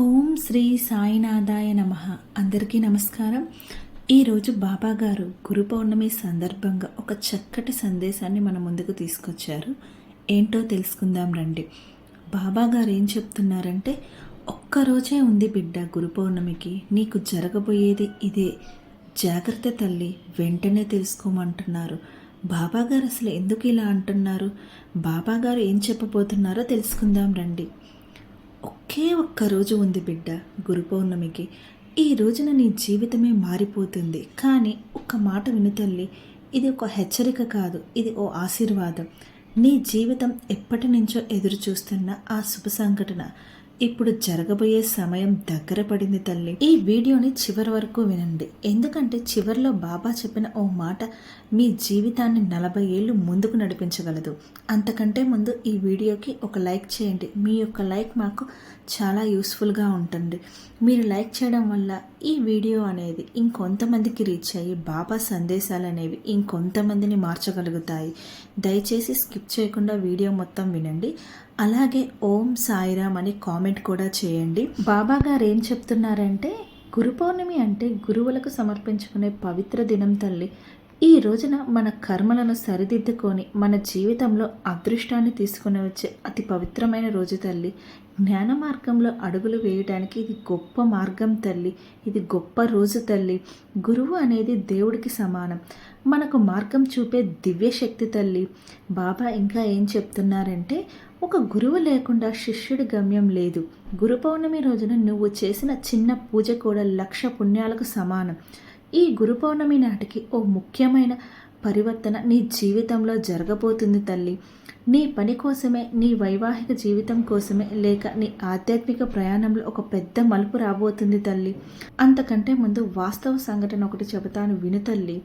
ఓం శ్రీ సాయినాథాయ నమ. అందరికీ నమస్కారం. ఈరోజు బాబా గారు గురు పౌర్ణమి సందర్భంగా ఒక చక్కటి సందేశాన్ని మన ముందుకు తీసుకొచ్చారు. ఏంటో తెలుసుకుందాం రండి. బాబా గారు ఏం చెప్తున్నారంటే ఒక్కరోజే ఉంది బిడ్డ గురు పౌర్ణమికి. నీకు జరగబోయేది ఇదే. జాగ్రత్త తల్లి వెంటనే తెలుసుకోమంటున్నారు. బాబాగారు అసలు ఎందుకు ఇలా అంటున్నారు? బాబాగారు ఏం చెప్పబోతున్నారో తెలుసుకుందాం రండి. ఒకే ఒక్క రోజు ఉంది బిడ్డ గురు పౌర్ణమికి. ఈ రోజున నీ జీవితమే మారిపోతుంది. కానీ ఒక్క మాట విను తల్లి ఇది ఒక హెచ్చరిక కాదు ఇది ఓ ఆశీర్వాదం. నీ జీవితం ఎప్పటి నుంచో ఎదురు చూస్తున్న ఆ శుభ సంఘటన. ఇప్పుడు జరగబోయే సమయం దగ్గర పడింది తల్లి. ఈ వీడియోని చివరి వరకు వినండి. ఎందుకంటే చివరిలో బాబా చెప్పిన ఓ మాట మీ జీవితాన్ని నలభై ఏళ్ళు ముందుకు నడిపించగలదు. అంతకంటే ముందు ఈ వీడియోకి ఒక లైక్ చేయండి. మీ యొక్క లైక్ మాకు చాలా యూస్ఫుల్గా ఉంటుంది. మీరు లైక్ చేయడం వల్ల ఈ వీడియో అనేది ఇంకొంతమందికి రీచ్ అయ్యి బాబా సందేశాలు అనేవి ఇంకొంతమందిని మార్చగలుగుతాయి. దయచేసి స్కిప్ చేయకుండా వీడియో మొత్తం వినండి. అలాగే ఓం సాయిరామ్ అని కామెంట్ కూడా చేయండి. బాబా గారు ఏం చెప్తున్నారంటే గురు పౌర్ణమి అంటే గురువులకు సమర్పించుకునే పవిత్ర దినం తల్లి. ఈ రోజున మన కర్మలను సరిదిద్దుకొని మన జీవితంలో అదృష్టాన్ని తీసుకుని వచ్చే అతి పవిత్రమైన రోజు తల్లి. జ్ఞాన మార్గంలో అడుగులు వేయడానికి ఇది గొప్ప మార్గం తల్లి. ఇది గొప్ప రోజు తల్లి. గురువు అనేది దేవుడికి సమానం. మనకు మార్గం చూపే దివ్యశక్తి తల్లి. బాబా ఇంకా ఏం చెప్తున్నారంటే ఒక గురువు లేకుండా శిష్యుడి గమ్యం లేదు. గురు పౌర్ణమి రోజున నువ్వు చేసిన చిన్న పూజ కూడా లక్ష పుణ్యాలకు సమానం. ఈ గురు పౌర్ణమి నాటికి ఓ ముఖ్యమైన పరివర్తన నీ జీవితంలో జరగబోతుంది తల్లి. నీ పని కోసమే నీ వైవాహిక జీవితం కోసమే లేక నీ ఆధ్యాత్మిక ప్రయాణంలో ఒక పెద్ద మలుపు రాబోతుంది తల్లి. అంతకంటే ముందు వాస్తవ సంఘటన ఒకటి చెబుతాను విను తల్లి.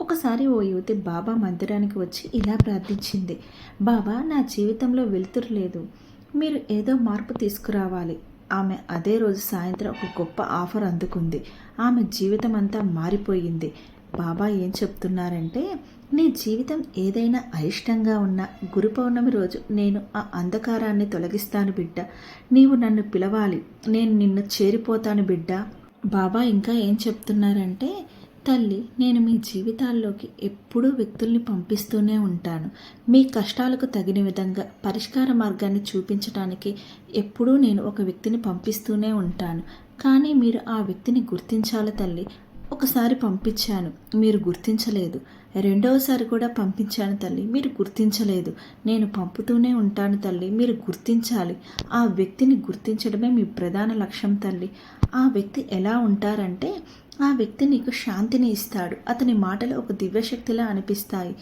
ఒకసారి ఓ యువతి బాబా మందిరానికి వచ్చి ఇలా ప్రార్థించింది. బాబా నా జీవితంలో వెలుతురు లేదు. మీరు ఏదో మార్పు తీసుకురావాలి. ఆమె అదే రోజు సాయంత్రం ఒక గొప్ప ఆఫర్ అందుకుంది. ఆమె జీవితం అంతా మారిపోయింది. బాబా ఏం చెప్తున్నారంటే నీ జీవితం ఏదైనా అయిష్టంగా ఉన్న గురు పౌర్ణమి రోజు నేను ఆ అంధకారాన్ని తొలగిస్తాను బిడ్డ. నీవు నన్ను పిలవాలి నేను నిన్ను చేరిపోతాను బిడ్డ. బాబా ఇంకా ఏం చెప్తున్నారంటే తల్లి నేను మీ జీవితాల్లోకి ఎప్పుడూ వ్యక్తుల్ని పంపిస్తూనే ఉంటాను. మీ కష్టాలకు తగిన విధంగా పరిష్కార మార్గాన్ని చూపించడానికి ఎప్పుడూ నేను ఒక వ్యక్తిని పంపిస్తూనే ఉంటాను. కానీ మీరు ఆ వ్యక్తిని గుర్తించాలి తల్లి. ఒకసారి పంపించాను. మీరు గుర్తించలేదు. రెండవసారి కూడా పంపించాను తల్లి. మీరు గుర్తించలేదు. నేను పంపుతూనే ఉంటాను తల్లి. మీరు గుర్తించాలి. ఆ వ్యక్తిని గుర్తించడమే మీ ప్రధాన లక్ష్యం తల్లి. ఆ వ్యక్తి ఎలా ఉంటారంటే ఆ వ్యక్తి నీకు శాంతిని ఇస్తాడు. అతని మాటలు ఒక దివ్యశక్తిలా అనిపిస్తాయి.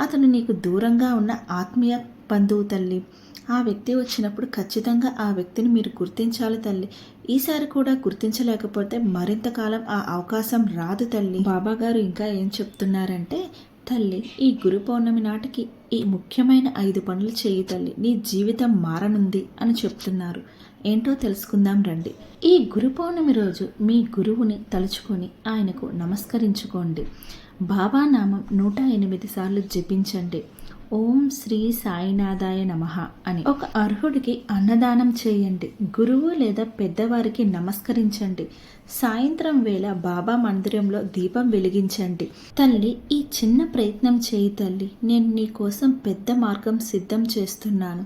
అతను నీకు దూరంగా ఉన్న ఆత్మీయ బంధువు తల్లి. ఆ వ్యక్తి వచ్చినప్పుడు ఖచ్చితంగా ఆ వ్యక్తిని మీరు గుర్తించాలి తల్లి. ఈసారి కూడా గుర్తించలేకపోతే మరింత కాలం ఆ అవకాశం రాదు తల్లి. బాబా గారు ఇంకా ఏం చెప్తున్నారంటే తల్లి ఈ గురు పౌర్ణమి నాటికి ఈ ముఖ్యమైన ఐదు పనులు చేయి తల్లి. నీ జీవితం మారనుంది అని చెప్తున్నారు. ఏంటో తెలుసుకుందాం రండి. ఈ గురు పౌర్ణమి రోజు మీ గురువుని తలుచుకొని ఆయనకు నమస్కరించుకోండి. బాబా నామం నూట ఎనిమిది సార్లు జపించండి. ఓం శ్రీ సాయినాథాయ నమ అని. ఒక అర్హుడికి అన్నదానం చేయండి. గురువు లేదా పెద్దవారికి నమస్కరించండి. సాయంత్రం వేళ బాబా మందిరంలో దీపం వెలిగించండి. తల్లి ఈ చిన్న ప్రయత్నం చేయి తల్లి. నేను నీ కోసం పెద్ద మార్గం సిద్ధం చేస్తున్నాను.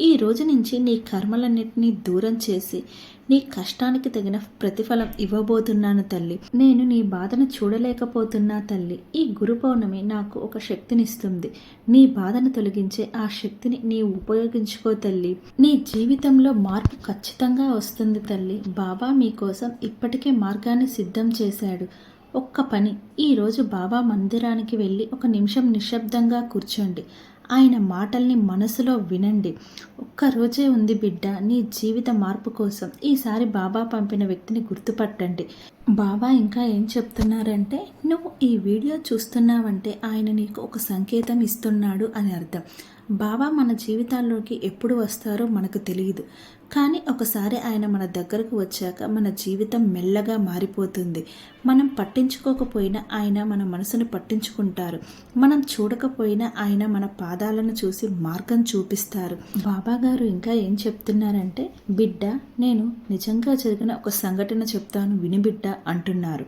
ఈ రోజు నుంచి నీ కర్మలన్నింటినీ దూరం చేసి నీ కష్టానికి తగిన ప్రతిఫలం ఇవ్వబోతున్నాను తల్లి. నేను నీ బాధను చూడలేకపోతున్నా తల్లి. ఈ గురు పౌర్ణమి నాకు ఒక శక్తినిస్తుంది. నీ బాధను తొలగించే ఆ శక్తిని నీ ఉపయోగించుకో తల్లి. నీ జీవితంలో మార్పు ఖచ్చితంగా వస్తుంది తల్లి. బాబా మీకోసం ఇప్పటికే మార్గాన్ని సిద్ధం చేశాడు. ఒక్క పని. ఈరోజు బాబా మందిరానికి వెళ్ళి ఒక నిమిషం నిశ్శబ్దంగా కూర్చోండి. ఆయన మాటల్ని మనసులో వినండి. ఒక్కరోజే ఉంది బిడ్డ నీ జీవిత మార్పు కోసం. ఈసారి బాబా పంపిన వ్యక్తిని గుర్తుపట్టండి. బాబా ఇంకా ఏం చెప్తున్నారంటే నువ్వు ఈ వీడియో చూస్తున్నావంటే ఆయన నీకు ఒక సంకేతం ఇస్తున్నాడు అని అర్థం. బాబా మన జీవితాల్లోకి ఎప్పుడు వస్తారో మనకు తెలియదు కానీ ఒకసారి ఆయన మన దగ్గరకు వచ్చాక మన జీవితం మెల్లగా మారిపోతుంది. మనం పట్టించుకోకపోయినా ఆయన మన మనసును పట్టించుకుంటారు. మనం చూడకపోయినా ఆయన మన పాదాలను చూసి మార్గం చూపిస్తారు. బాబా గారు ఇంకా ఏం చెప్తున్నారంటే బిడ్డ నేను నిజంగా జరిగిన ఒక సంఘటన చెప్తాను విని బిడ్డ అంటున్నారు.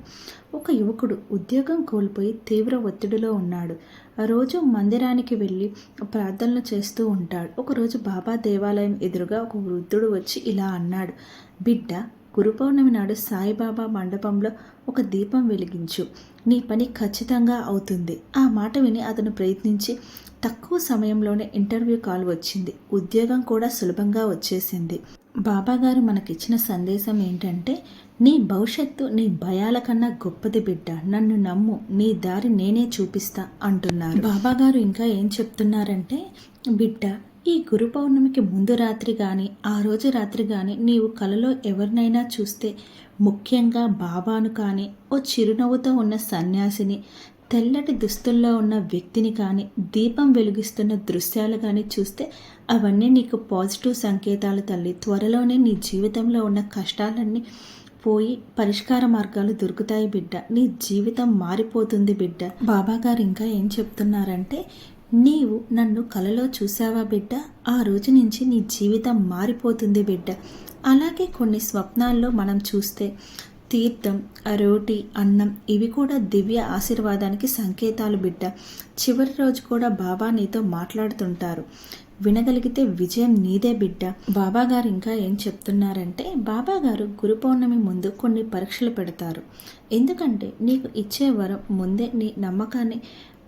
ఒక యువకుడు ఉద్యోగం కోల్పోయి తీవ్ర ఒత్తిడిలో ఉన్నాడు. రోజు మందిరానికి వెళ్ళి ప్రార్థనలు చేస్తూ ఉంటాడు. ఒకరోజు బాబా దేవాలయం ఎదురుగా ఒక వృద్ధుడు వచ్చి ఇలా అన్నాడు. బిడ్డ గురు పౌర్ణమి నాడు సాయిబాబా మండపంలో ఒక దీపం వెలిగించు. నీ పని ఖచ్చితంగా అవుతుంది. ఆ మాట విని అతను ప్రయత్నించి తక్కువ సమయంలోనే ఇంటర్వ్యూ కాల్ వచ్చింది. ఉద్యోగం కూడా సులభంగా వచ్చేసింది. బాబాగారు మనకిచ్చిన సందేశం ఏంటంటే నీ భవిష్యత్తు నీ భయాల కన్నా గొప్పది బిడ్డ. నన్ను నమ్ము. నీ దారి నేనే చూపిస్తా అంటున్నారు. బాబాగారు ఇంకా ఏం చెప్తున్నారంటే బిడ్డ ఈ గురు పౌర్ణమికి ముందు రాత్రి కానీ ఆ రోజు రాత్రి కానీ నీవు కలలో ఎవరినైనా చూస్తే ముఖ్యంగా బాబాను కానీ ఓ చిరునవ్వుతో ఉన్న సన్యాసిని తెల్లటి దుస్తుల్లో ఉన్న వ్యక్తిని కానీ దీపం వెలిగిస్తున్న దృశ్యాలు కానీ చూస్తే అవన్నీ నీకు పాజిటివ్ సంకేతాలు తల్లి. త్వరలోనే నీ జీవితంలో ఉన్న కష్టాలన్నీ పోయి పరిష్కార మార్గాలు దొరుకుతాయి బిడ్డ. నీ జీవితం మారిపోతుంది బిడ్డ. బాబా గారు ఇంకా ఏం చెప్తున్నారంటే నీవు నన్ను కలలో చూసావా బిడ్డ? ఆ రోజు నుంచి నీ జీవితం మారిపోతుంది బిడ్డ. అలాగే కొన్ని స్వప్నాల్లో మనం చూస్తే తీర్థం రోటి అన్నం ఇవి కూడా దివ్య ఆశీర్వాదానికి సంకేతాలు బిడ్డ. చివరి రోజు కూడా బాబా నీతో మాట్లాడుతుంటారు. వినగలిగితే విజయం నీదే బిడ్డ. బాబా గారు ఇంకా ఏం చెప్తున్నారంటే బాబా గారు గురు పౌర్ణమి ముందు కొన్ని పరీక్షలు పెడతారు. ఎందుకంటే నీకు ఇచ్చే వరం ముందే నీ నమ్మకాన్ని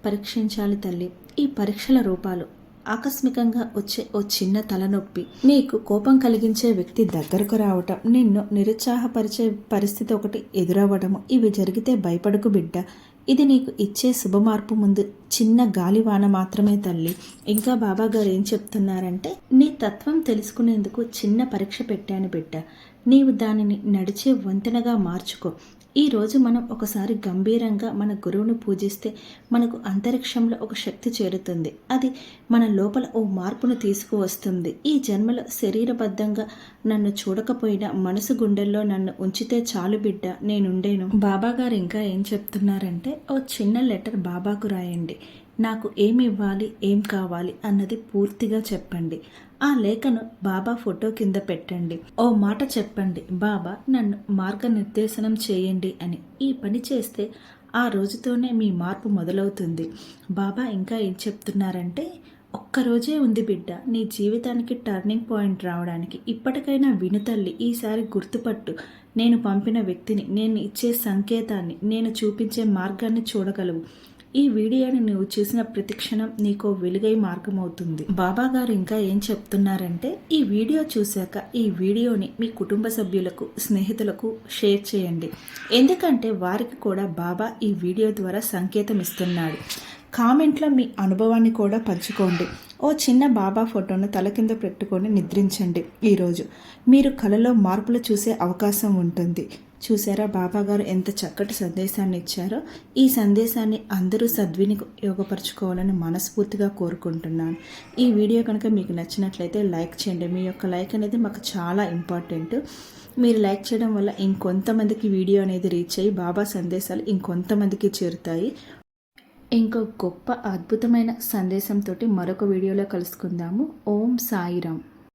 పరీక్షించాలి తల్లి. ఈ పరీక్షల రూపాలు. ఆకస్మికంగా వచ్చే ఓ చిన్న తలనొప్పి. నీకు కోపం కలిగించే వ్యక్తి దగ్గరకు రావటం నిన్ను నిరుత్సాహపరిచే పరిస్థితి ఒకటి ఎదురవ్వడము ఇవి జరిగితే భయపడకు బిడ్డ. ఇది నీకు ఇచ్చే శుభమార్పు ముందు చిన్న గాలివాన మాత్రమే తల్లి. ఇంకా బాబా గారు ఏం చెప్తున్నారంటే నీ తత్వం తెలుసుకునేందుకు చిన్న పరీక్ష పెట్టాను బిడ్డ. నీవు దానిని నడిచే వంతెనగా మార్చుకో. ఈ రోజు మనం ఒకసారి గంభీరంగా మన గురువును పూజిస్తే మనకు అంతరిక్షంలో ఒక శక్తి చేరుతుంది. అది మన లోపల ఓ మార్పును తీసుకువస్తుంది. ఈ జన్మలో శరీరబద్ధంగా నన్ను చూడకపోయినా మనసు గుండెల్లో నన్ను ఉంచితే చాలు బిడ్డ నేనుండేను. బాబా గారు ఇంకా ఏం చెప్తున్నారంటే ఓ చిన్న లెటర్ బాబాకు రాయండి. నాకు ఏమి ఇవ్వాలి ఏం కావాలి అన్నది పూర్తిగా చెప్పండి. ఆ లేఖను బాబా ఫోటో కింద పెట్టండి. ఓ మాట చెప్పండి బాబా నన్ను మార్గనిర్దేశనం చేయండి అని. ఈ పని చేస్తే ఆ రోజుతోనే మీ మార్పు మొదలవుతుంది. బాబా ఇంకా ఏం చెప్తున్నారంటే ఒక్కరోజే ఉంది బిడ్డ నీ జీవితానికి టర్నింగ్ పాయింట్ రావడానికి. ఇప్పటికైనా వినుతల్లి ఈసారి గుర్తుపట్టు. నేను పంపిన వ్యక్తిని నేను ఇచ్చే సంకేతాన్ని నేను చూపించే మార్గాన్ని చూడగలవు. ఈ వీడియోని నువ్వు చూసిన ప్రతిక్షణం నీకో వెలుగై మార్గమవుతుంది. బాబా గారు ఇంకా ఏం చెప్తున్నారంటే ఈ వీడియో చూశాక ఈ వీడియోని మీ కుటుంబ సభ్యులకు స్నేహితులకు షేర్ చేయండి. ఎందుకంటే వారికి కూడా బాబా ఈ వీడియో ద్వారా సంకేతం ఇస్తున్నాడు. కామెంట్లో మీ అనుభవాన్ని కూడా పంచుకోండి. ఓ చిన్న బాబా ఫోటోను తల కింద పెట్టుకొని నిద్రించండి. ఈరోజు మీరు కలలో మార్పులు చూసే అవకాశం ఉంటుంది. చూసారా? బాబా గారు ఎంత చక్కటి సందేశాన్ని ఇచ్చారో ఈ సందేశాన్ని అందరూ సద్వినియోగపరచుకోవాలని మనస్ఫూర్తిగా కోరుకుంటున్నాను. ఈ వీడియో కనుక మీకు నచ్చినట్లయితే లైక్ చేయండి. మీ యొక్క లైక్ అనేది మాకు చాలా ఇంపార్టెంట్. మీరు లైక్ చేయడం వల్ల ఇంకొంతమందికి వీడియో అనేది రీచ్ అయ్యి బాబా సందేశాలు ఇంకొంతమందికి చేరుతాయి. ఇంకో గొప్ప అద్భుతమైన సందేశంతో మరొక వీడియోలో కలుసుకుందాము. ఓం సాయిరామ్.